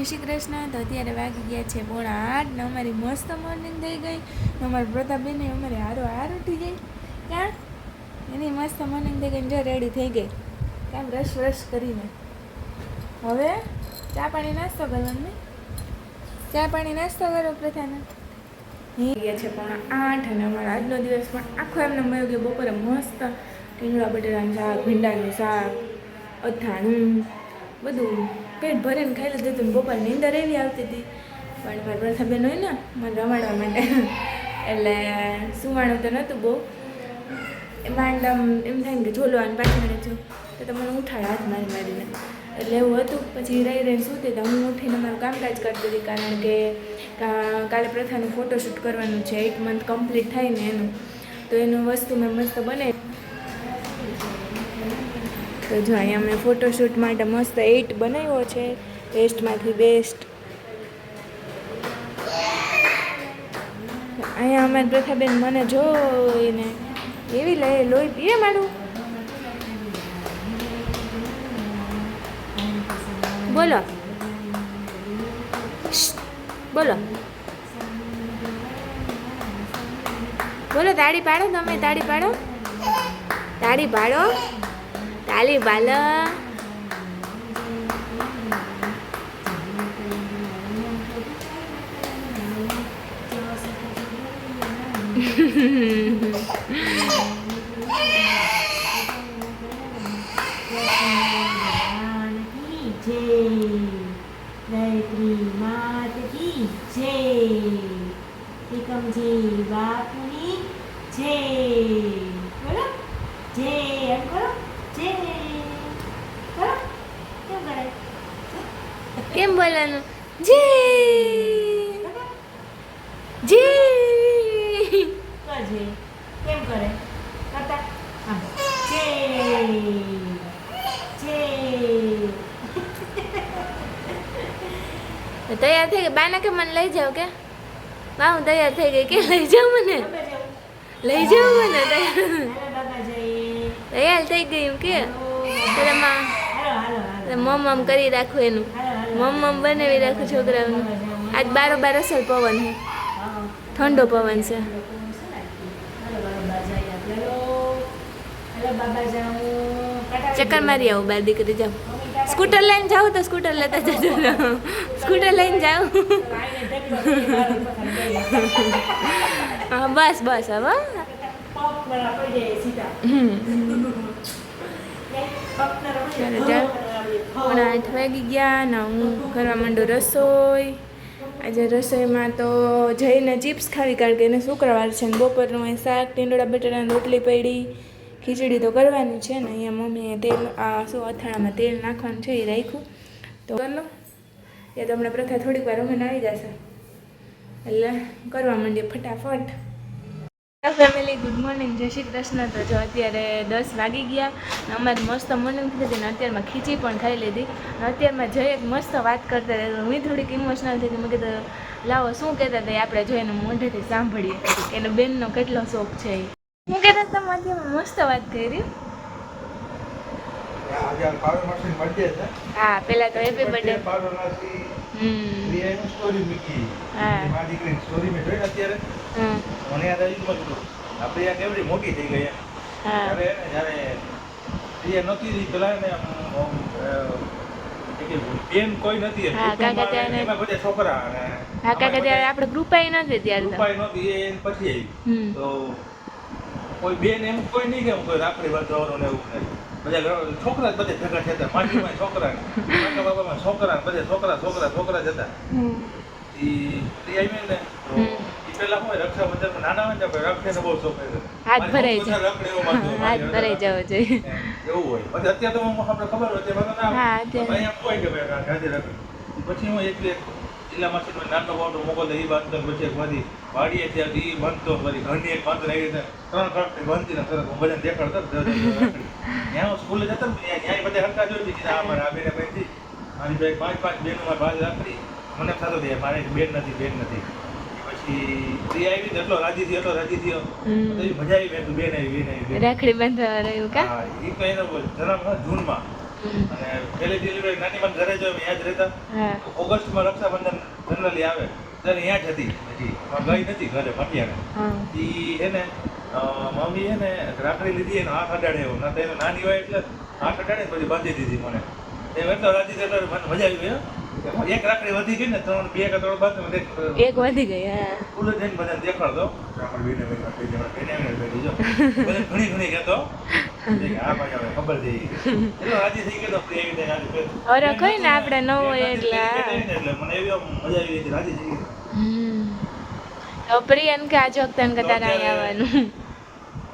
જય શ્રી કૃષ્ણ. તો અત્યારે વાગી ગયા છે પોણા આઠ ને અમારી મસ્ત મોર્નિંગ થઈ ગઈ. અમારા પ્રતાપબેન અમારે હારો હાર ઉઠી ગઈ. ક્યાં એની મસ્ત મોર્નિંગ થઈ ગઈ જો રેડી થઈ ગઈ. કામ રશ રશ કરીને. હવે ચા પાણી નાસ્તો કરવાનો ચા પાણી નાસ્તો કરો પ્રથાને. ગયા છે પોણા આઠ અને અમારો આજનો દિવસ પણ આખો એમને મળ્યો કે બપોરે મસ્ત ટીંગડા બટેટાનું શાક, ભીંડાનું શાક, અથાણું, બધું. પેટ ભરીને ખાઈ લીધું હતું બપોર નીંદર એવી આવતી હતી. પણ મારા પ્રથાબેન હોય ને, મને રમાડવા માટે એટલે સુવાણું તો નહોતું બહુ. માંડ આમ એમ થાય કે પાછી પાછળ છું. તો તમને ઉઠાડે હાથ મારી મારીને. એટલે એવું હતું. પછી રહી રહીને સૂતી તો હું ઉઠીને મારું કામકાજ કરતી હતી કારણ કે કાલે પ્રથાનું ફોટોશૂટ કરવાનું છે. એટ મંથ કમ્પ્લીટ થાય ને એનું. તો એનું વસ્તુ મેં મસ્ત બનાવી. તો જો અહીંયા મેં ફોટોશૂટ માટે મસ્ત એટ બનાવ્યો છે. બેસ્ટમાંથી બેસ્ટ અહીંયા અમે પ્રથાબેન મને જોઈને એવી લે, લોહી પીએ મારું? બોલો. બોલો. બોલો, તાળી પાડો તમે, તાળી પાડો. તાળી પાડો. માત કી જય એકમજી બાપુની જય બોલો જય એમ કરો જય કરો કેમ કરે કેમ બોલવાનું જી જી કેમ કરે? કરતા? તૈયાર થઈ ગઈ. બાના કે મને લઈ જાવ કે? બા હું તૈયાર થઈ ગઈ કે? લઈ જાવ મને? લઈ જાવ મને તૈયાર. થઈ ગઈ એમ કે? મમ મમ કરી રાખું એનું. હાલો મમ મમ બનાવી રાખું છોકરાઓને. આજ બારો બાર અસર પવન છે. ઠંડો પવન છે. ચક્કર મારી આવું બાર દીકરી જાઉં સ્કૂટર લઈને જાઉં તો સ્કૂટર લેતા જજો. સ્કૂટર લઈને જાઉં હા, બસ બસ, હવે હમ. પણ આઠ વાગી ગયા ને હું કરવા માંડું રસોઈ. આજે રસોઈમાં તો જઈને ચિપ્સ ખાવી કારણ કે એને શુક્રવાર છે ને બપોરનું એ શાક, ટીંડોળા, બટાટાની રોટલી પડી. ખીચડી તો કરવાની છે ને અહીંયા મમ્મીએ તેલ શું અથાણામાં તેલ નાખવાનું છે એ રાખ્યું. તો કરી એ તો હમણાં પ્રથા થોડીક વાર અમે આવી જશે. એટલે કરવા માંડીએ ફટાફટ. ફેમિલી ગુડ મોર્નિંગ જય શ્રી કૃષ્ણ. તો જો અત્યારે દસ વાગી ગયા. અમારે મસ્ત મોર્નિંગ થઈ હતી અત્યારમાં ખીચી પણ ખાઈ લીધી. અત્યારમાં જઈ મસ્ત વાત કરતા હતા. હું થોડીક ઇમોશનલ થઈ હતી. મેં કીધું, લાવો, શું કહેતા હતા આપણે આપણે જોઈને મોઢેથી સાંભળીએ. એનો બેનનો કેટલો શોખ છે એ. હું કહેતા હતા મસ્ત વાત કરી આજે આ પાવર મશીન birthday છે. હા પહેલાં તો હેપી બર્થડે હમ પ્રિયાની મૂકી. હા. મારી દીકરીની story મેં જોઈ અત્યારે. હમ મને યાદ આવ્યું મેં કીધું, આ કેવડી મોટી થઈ ગઈ હા જ્યારે પ્રિયા નહોતી પેલા બેન કોઈ નથી. હા, કાકા ત્યારે- બધા છોકરા હા કાકા ત્યારે આપણે ગ્રુપાઈ નથી ત્યારે તો નહોતી, એ પછી આવી. તો કોઈ બેન એમ કોઈ નહીં કે કોઈ રાખડી બાંધવાનું ને એવું નહીં. બધા છોકરા બધે ભેગા થતા માટીમાં છોકરા કાકા બાબામાં છોકરા બધે છોકરા છોકરા છોકરા જ હતા. હમ. ઈ આવી ને ઈ પેલા હોય રક્ષાબંધનમાં નાના હોય ને બહુ શોખ. હાથ ભરાઈ સૌથી એવું હોય. હાથ ભરાઈ જવો જોઈએ. એવું હોય. પછી અત્યારે તો આપણે ખબર હોય તેમાં તો ના કે ભાઈ ગાંધી રખડે. પછી હું એકલી એક જિલ્લા માસીનો નાનો બાવડો મોકલતો એ બાંધતો પછી એક બધી વાડીએ ત્યાંથી એ બાંધતો પછી ઘરની એક બાંધો આવી ત્રણ કડક બાંધતી બધાને દેખાડતો ને તરત જ રાખડી. ત્યાં સ્કૂલે જતો ને ત્યાં ત્યાં બધા હરખા જોઈ કે આ મારા બેને બહેનથી મારી બે પાંચ પાંચ બેનો મારી મને થતો કે મારે બેન નથી બેન નથી. પછી તે આવી ને એટલો રાજી થયો એટલો રાજી થયો. હમ. મજા આવી મેં બેન આવી બેન આવી રાખડી બાંધવા રહ્યું કા? હા, ઈ તો એનો જન્મ હતો જૂનમાં. અને પહેલી ડિલિવરી નાની માં ઘરે જો યાદ રહેતા? ઓગસ્ટમાં રક્ષાબંધન જનરલી આવે ત્યારે ત્યાં જ હતી. હજી ગઈ નથી ઘરે મટિયાને હા. ઈ હે ને અ, મમ્મી હે ને રાખડી લીધી એનો હાથ અડાડે એવો. ના તો એને નાની હોય એટલે હાથ અડાડે પછી બાંધી દીધી મને. એ એટલો રાજી થયો મને મજા આવી ગયો એક રાખડી વધી ગઈ ને ત્રણ બે કે ત્રણ બાદ એક વધી ગઈ હા. ફૂલ જઈને બધાને દેખાડતો. બીને છે, ઘણી ઘણી કહેતો. ખબર છે. રાજી થઈ ગયો આજે ફેર- ઓરે કઈ ને આપણે ન હોય એટલે. ગઈ એટલે મને એવી મજા આવી ગઈ રાજી થઈ ગઈ. પ્રિયન કે આજે વખતે કદાચ તારે અહીં આવવાનું.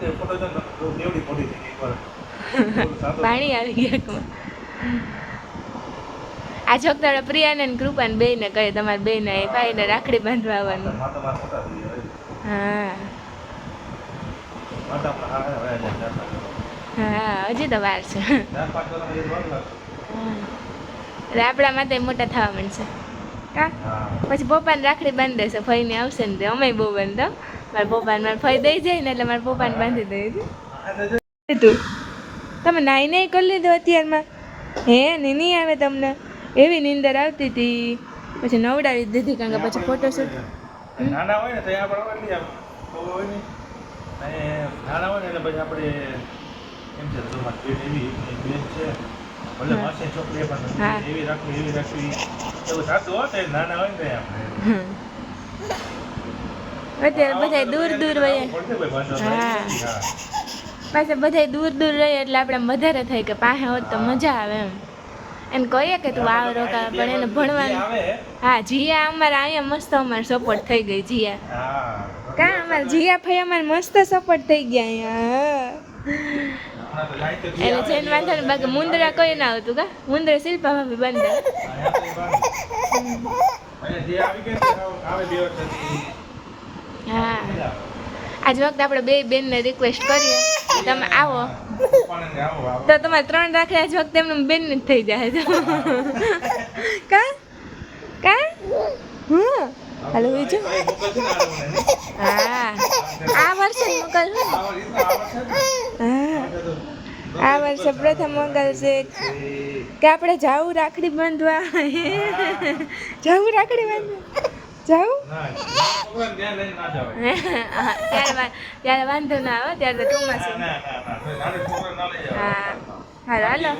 દેવડી મોટી થઈ એકવાર. પાણી આવી ગયા આ છોકરા પ્રિયાને ને કૃપાને બેયને કહે તમારે બેયને એ ભાઈને રાખડી બાંધવા આવવાનું. હા હજી તો વાર છે. એટલે આપણા માટે મોટા થવા માંડશે કા પછી પપ્પાને રાખડી બાંધી દેશે ભાઈને આવશે ને તે અમે બહુ બાંધો મારા પપ્પાને મારા ફઈ દઈ જાય ને એટલે મારા પપ્પાને બાંધી દઈ આ તું તમે નાઈ નહીં કરી લીધું અત્યારમાં. હે ને નહીં આવે તમને? એવી નીંદર આવતી હતી પછી નવડાવી દીધી કારણ કે પછી ફોટોશૂટ નાના હોય ને તો આપણે અને નાના હોય ને એટલે પછી આપણે એમ છે તો મારી એવી બેન છે. ભલે. માસી છોકરી પણ એવી રાખવી એવી રાખવી. એવું થતું હોય નાના હોય ને આપણે. અત્યારે બધા દૂર દૂર બાંધવા હા. પાછા બધા દૂર દૂર રહીએ એટલે આપણે વધારે થાય કે પાસે હોત તો મજા આવે એમ. એમ કહીએ કે તું આવ રોકા પણ એને ભણવાનું હા જીયા અમારે અહીંયા મસ્ત અમારે સપોર્ટ થઈ ગઈ જીયા. કા અમારે જીયા ભાઈ અમારે મસ્ત સપોર્ટ થઈ ગયા અહીંયા. એટલે જૈન જેને વાંધો ને બાકી મુંદરા કોઈ ના આવતું કા? મુંદરા શિલ્પા ભાભી બંધ. હા. આજ વખતે આપણે બે બેનને રિક્વેસ્ટ કરીએ. તમે આવો. તો તમારે ત્રણ રાખે, આજ વખતે એમને બેન જ થઈ જાય. તો કા? કા? હા હાલો, બીજું. હા. આ વર્ષે જ આ વર્ષે પ્રથમ મોકલશે કે આપણે જાવું રાખડી બાંધવા. જાવું રાખડી બાંધવા. જવાય. ત્યારે ત્યારે વાંધો ના આવે ત્યારે તો ચોમાસું. હા હાલો.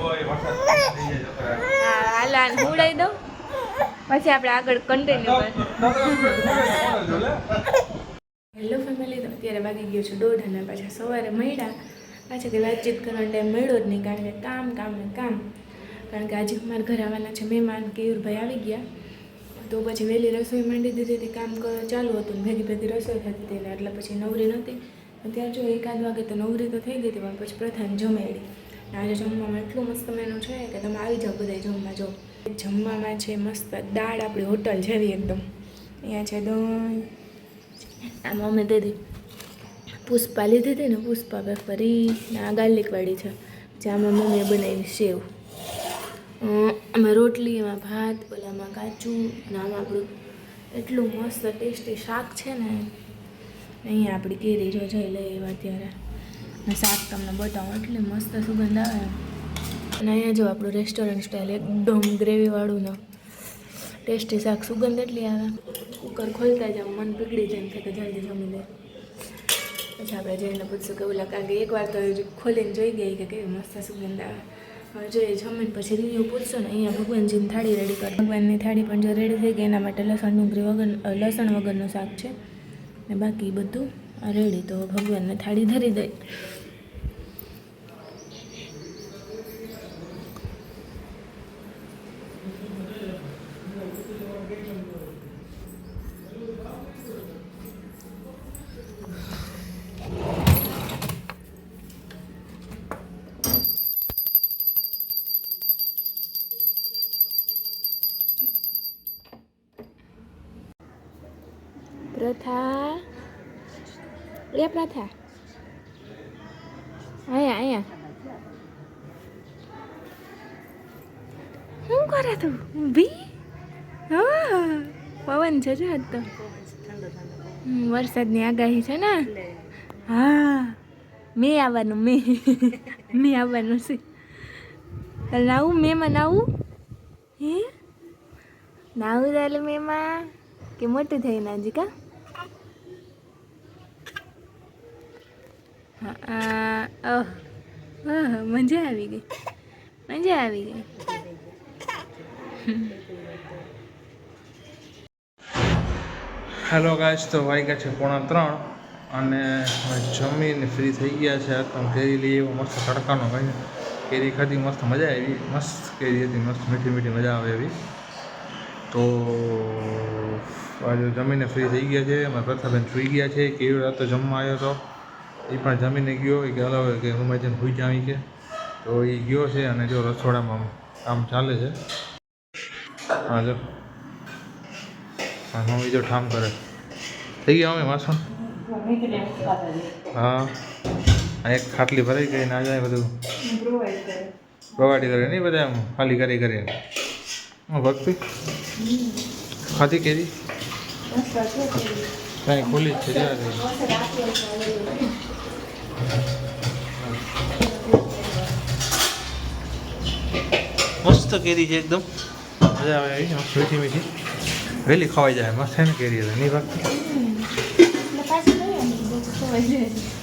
હા હાલો આને હુડાઈ દઉં પછી આપણે આગળ કન્ટિન્યુ હેલો ફેમિલી તો અત્યારે વાગી ગયો છે દોઢ અને પાછા સવારે મળ્યા પાછા કે વાતચીત કરવાનો ટાઈમ મળ્યો જ નહીં કારણ કે કામ કામ ને કામ કારણ કે આજે અમારા ઘરે આવવાના છે મહેમાન કેયુરભાઈ આવી ગયા તો પછી વહેલી રસોઈ માંડી દીધી હતી, કામ કરો ચાલુ હતું ભેગી ભેગી રસોઈ થતી હતી ને એટલે પછી નવરી નહોતી. અત્યારે જો એકાદ વાગે તો નવરી તો થઈ ગઈ હતી, પણ પછી પ્રથાને જમેડી આજે જમવામાં એટલું મસ્ત મેનુ છે કે તમે આવી જાઓ બધા જમવા, જો. જમવામાં છે મસ્ત દાળ આપણી હોટલ જેવી એકદમ. અહીંયા છે દહીં. આમ મમ્મી દીધી. પુષ્પા લીધી હતી ને, પુષ્પા ને આ ગાર્લિકવાળી છે. જે આમાં મમ્મીએ બનાવી સેવ. આમાં રોટલી એમાં ભાત પેલામાં કાચું ને આમાં આપણું એટલું મસ્ત ટેસ્ટી શાક છે ને, અહીંયા આપણી કેરી જો લઈ એવા ત્યારે. ને શાક તમને બતાવું, એટલે મસ્ત સુગંધ આવે. અને અહીંયા જો આપણું રેસ્ટોરન્ટ સ્ટાઇલ એકદમ ગ્રેવીવાળું ને ટેસ્ટી શાક સુગંધ એટલી આવે. કુકર ખોલતા જ મન પીગળી જાય એમ થાય કે જલ્દી જમી લે. પછી આપણે જઈને પૂછશું કે ઓલા કારણ કે એકવાર તો ખોલીને જોઈ ગઈ કે કેવી મસ્ત સુગંધ આવે. જોઈએ જમીન પછી રિવ્યુ પૂછશો ને અહીંયા ભગવાનજીની થાળી રેડી કરી ભગવાનની થાળી પણ જો રેડી થઈ ગઈ, એના માટે લસણ ડુંગળી વગર લસણ વગરનું શાક છે. ને બાકી બધું રેડી તો ભગવાનને થાળી ધરી દઈ પ્રથા એ પ્રથા અહીંયા અહીંયા શું કરે તું ઊભી હા પવન છે જો તો વરસાદની આગાહી છે ને હા મેં આવવાનું મેં મેં આવવાનું છે તારે નાવું મેમાં નાવું હે નાવું તારે મેમાં કે મોટું થઈ નાજી કા મજા આવી ગઈ. મજા આવી ગઈ. હેલો ગાઈસ તો વાગ્યા છે પોણા ત્રણ અને જમીન ફ્રી થઈ ગયા છે. તો કેરી લઈ એવો મસ્ત તડકાનો ભાઈ. કેરી ખાધી, મસ્ત મજા આવી. મસ્ત કેરી હતી, મસ્ત મીઠી મીઠી મજા આવે એવી. તો આજે જમીને ફ્રી થઈ ગયા છે. મારા પ્રથાબેન સુઈ ગયા છે. કેવી રાતે જમવા આવ્યો હતો એ પણ જમીને ગયો. એ હલો કે હું જઈને સુઈ જાવી કે. તો એ ગયો છે અને જો રસોડામાં કામ ચાલે છે. હા, જો. હા મમ્મી જો ઠામ કરે. થઈ ગયા અમે વાસણ? હા. આ એક ખાટલી ભરાઈ ગઈ ને આ જાય બધું. બગાડી કરે નહીં બધા ખાલી કરી કરી. ભક્તિ? ખાધી કેરી? કાંઈ ખુલ્લી જ છે. મસ્ત કેરી છે એકદમ. મજા આવે એવી મીઠી મીઠી. વહેલી ખવાઈ જાય મસ્ત છે ને કેરી એટલે નહીં ભાગતી?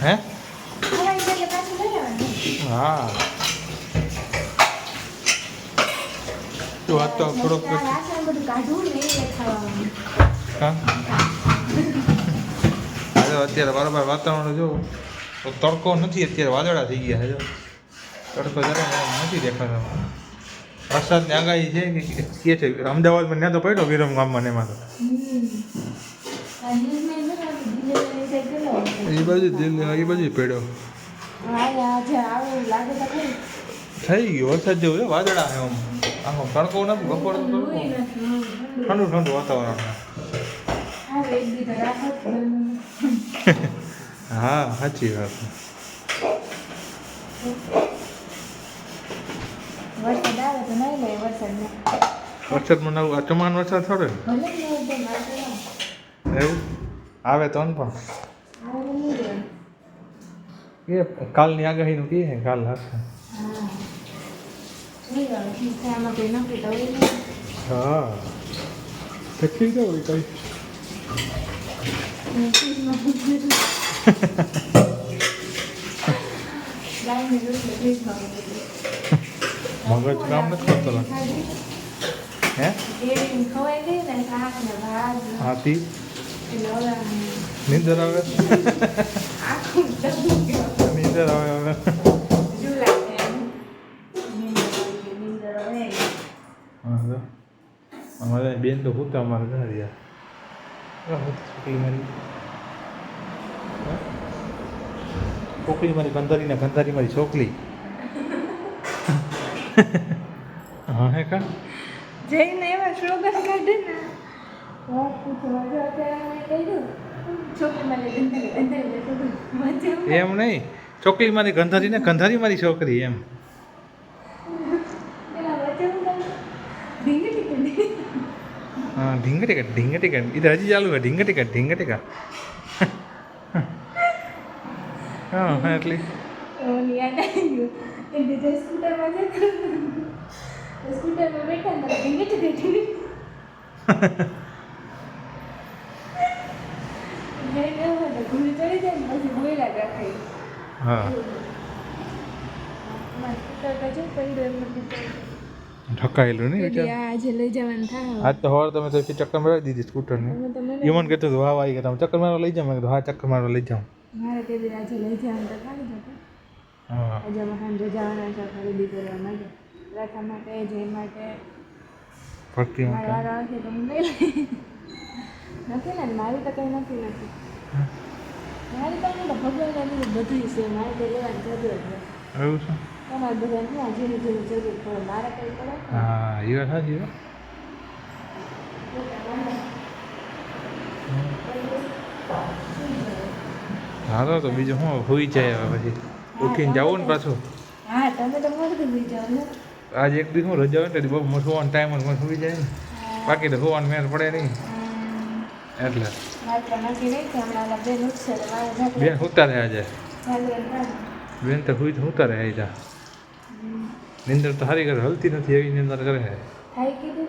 હે? હા. તો આ તો થોડોક હા? અત્યારે બરાબર વાતાવરણ જો તો તડકો નથી, અત્યારે વાદળા થઈ ગયા છે તડકો જરા નથી દેખાતો. વરસાદની આગાહી છે કે છે? અમદાવાદમાં ત્યાં તો પડ્યો વિરમ ગામમાં એમાં તો. એ બાજુ દિલ્હી, એ બાજુ પડ્યો. થઈ ગયો, વરસાદ જેવું છે, વાદળા છે આમ. આખો તડકો નથી, બપોર ઠંડુ ઠંડુ વાતાવરણ હા સાચી વાત વરસાદ આવે તો નહીં લે વરસાદમાં વરસાદમાં નવું આ ચમાન વરસાદ થોડે. એવું આવે તો પણ. એ કાલની આગાહીનું કહે છે કાલ હશે. હા. છે, આમાં કંઈ. મગજ કામ નથી કરતો. હે હાથી નીંદર આવે. નીંદર આવે હવે અમારે બેન તો હું અમારે ઘર રહ્યા છોકરી મારી છોકરી મારી ગંધારી ને ગંધારી મારી છોકરી. હા હે કા? જઈને એવા સ્લોગન કાઢે ને એમ નહીં છોકરી મારી ગંધારી ને ગંધારી મારી છોકરી એમ પેલા વચ્ચે હું કહું ઢીંગલી કરી હા ઢીંગ ટીકા ઢીંગ ટીકા એ તો હજી ચાલુ છે ઢીંગ ટીકા ઢીંગ ટીકા હા હા એટલી ઓલી યાદ આવી ગયું એટલે જે સ્કૂટરમાં જતો સ્કૂટરમાં બેઠા ને તો ઢીંગલી ઢીંગલી इधर એવું હતું ઘૂડી ચડી જાય ને પછી બોયલા રખાય હા મારા સ્કૂટર તો જો પડ્યું એમ નથી ઠકાયેલું નહીં એટલે વિચાર આ આજે લઈ જવાનું થાય આજ તો સવાર તમે તો ચક્કર મારી દીધી સ્કૂટરને હું તો મને ઈવન કહેતો હતો હા આવી ગયા તમે ચક્કર મારવા લઈ જાઓ મેં કીધું હા ચક્કર મારવા લઈ જાઉં. મારે તે દી આજે લઈ જવાનું તો ખાલી જતો હા. આજે અમે સાંજે જવાના છે ખરીદી કરવા માટે. રાખા માટે જય માટે. ભક્તિ મારો માટે. વારો આવશે તો હું નહીં લઈ નથી ને મારી તો કંઈ નથી નથી. મારી પાસે તો ભગવાનને લીધે બધું છે મારે કંઈ લેવાની જરૂર જ નથી એવું છે? તમારે બધાને શું જેની જેની જરૂર પડે મારે કંઈ પડે? હા એ વાત સાચી હો. તો તો બીજું શું? હોઈ જાય હવે પછી. ઉઠીને જવું ને પાછું. હા તમે તો મોડું થઈ જાઓ ને. આજે એક દિવસ હું રજા હોય ને બહુ સુવાનો ટાઈમ હોય મને સુઈ જાય ને. બાકી તો હોવાનું મેળ પડે નહીં. એટલે. તો બેન તો સુતા રહે આજે બેન તો સુઈ સુતા રહે જા નિંદર તો સારી કરે હલતી નથી એવી નિંદર કરે છે તું?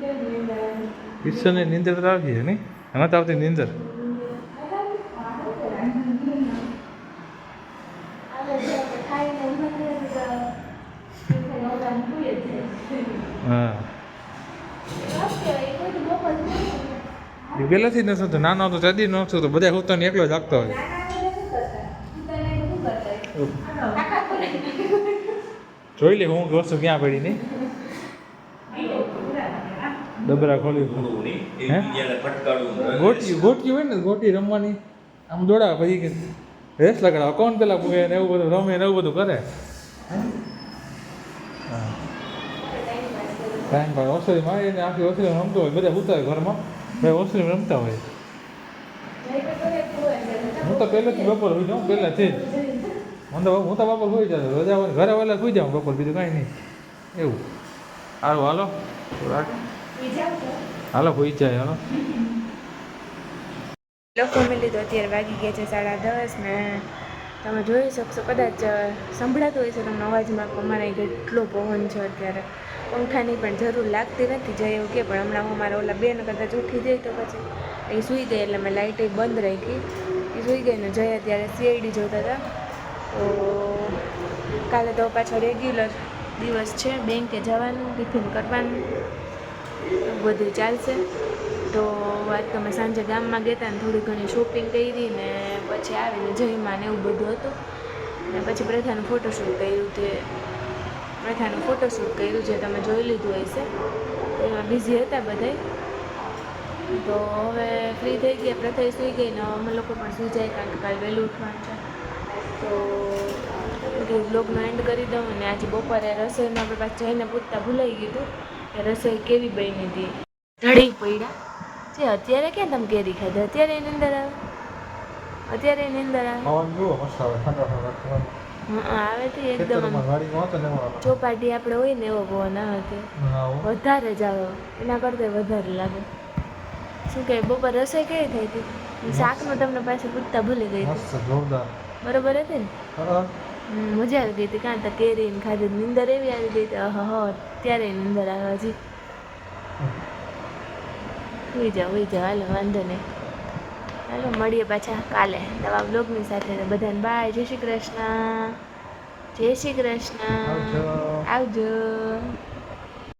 કેવી નિંદર આવે? તો આવતી છે નહીં એમાં તો આવતી નિંદર આવે. હા એ પહેલાંથી નથી તો નાનો હતો ચડી નહોતો તો બધા હું ને એકલો જ આગતો હોય નાના આપણે શું કરતા? પિતાને શું કરતા? આખા જોઈ લે હું વસ્તુ ક્યાં પડી ડબરા ખોલી ગોટી ગોટી હોય ને, ગોટી રમવાની, આમ દોડા પછી રેસ લગાડવા. કોણ પેલા પૂગે ને એવું બધું રમે ને એવું બધું કરે? ટાઈમ પાસ ઓસરી મારી ને આખી ઓસરી રમતો હોય, બધા ઉતા હોય ઘરમાં. ભાઈ ઓસરી રમતા હોય. હું તો પહેલેથી બપોર હોઈ જાઉં, પહેલાંથી જ. હું તો હું તો બપોર સુઈ જાઉં. રજા ઘરે વહેલા સુઈ જાઉં બપોર, બીજું કાંઈ નહીં. એવું. સારું હાલો. રાખ હાલો, સુઈ જાય, હાલો. લોકો મિલી તો અત્યારે વાગી ગયા છે સાડા દસ ને તમે જોઈ શકશો, કદાચ સંભળાતું હોય છે તમને અવાજમાં અમારે કેટલો પવન છે અત્યારે. પંખાની પણ જરૂર લાગતી નથી જાય એવું કે પણ હમણાં હું મારા ઓલા બેન કદાચ ઉઠી જાય તો પછી એ સૂઈ ગઈ એટલે મેં લાઇટ બંધ રાખી. એ સૂઈ ગઈ ને જયા ત્યારે સીઆઈડી જોતા હતા. તો કાલે તો પાછો રેગ્યુલર દિવસ છે બેંકે જવાનું ટિફિન કરવાનું, બધું ચાલશે. તો વાત તમે સાંજે ગામમાં ગયા હતા ને થોડી ઘણી શોપિંગ કરી ને પછી આવીને જઈમાં ને એવું બધું હતું. ને પછી પ્રથાનું ફોટોશૂટ કર્યું તે, પ્રથાનું ફોટોશૂટ કર્યું જે તમે જોઈ લીધું હશે. એમાં બિઝી હતા બધાય. તો હવે ફ્રી થઈ ગયા પ્રથા સૂઈ ગઈ ને અમે લોકો પણ સૂઈ જાય કારણ કે કાલે વહેલું ઉઠવાનું છે. તો બ્લોગનો એન્ડ કરી દઉં અને આજે બપોરે રસોઈમાં આપણે પાસે જઈને પૂછતા ભૂલાઈ ગયું હતું કે રસોઈ કેવી બની હતી. ઢળી પડ્યા. જે અત્યારે ક્યાં તમે કેરી ખાધી? અત્યારે એની અંદર આવે? અત્યારે એની અંદર આવે? આવે તો એકદમ ચોપાટી આપણે હોય ને એવો પવન આવે તે. વધારે જ આવે. એના કરતાં વધારે લાગે. શું કહે બપોર રસોઈ કેવી થઈ હતી? શાકનું તમને પાછું પૂછતા ભૂલી ગઈ હતી. જોરદાર. બરોબર હતી ને? મજા આવી ગઈ હતી કાં તો કેરી ને ખાધી નીંદર એવી આવી ગઈ હતી. હ ત્યારે નીંદર આવે હજી. સુઈ જાઓ સુઈ જાઓ. હાલો વાંધો નહીં. હાલો મળીએ પાછા કાલે નવા બ્લોગની સાથે. બધાને બાય જય શ્રી કૃષ્ણ. જય શ્રી કૃષ્ણ. આવજો.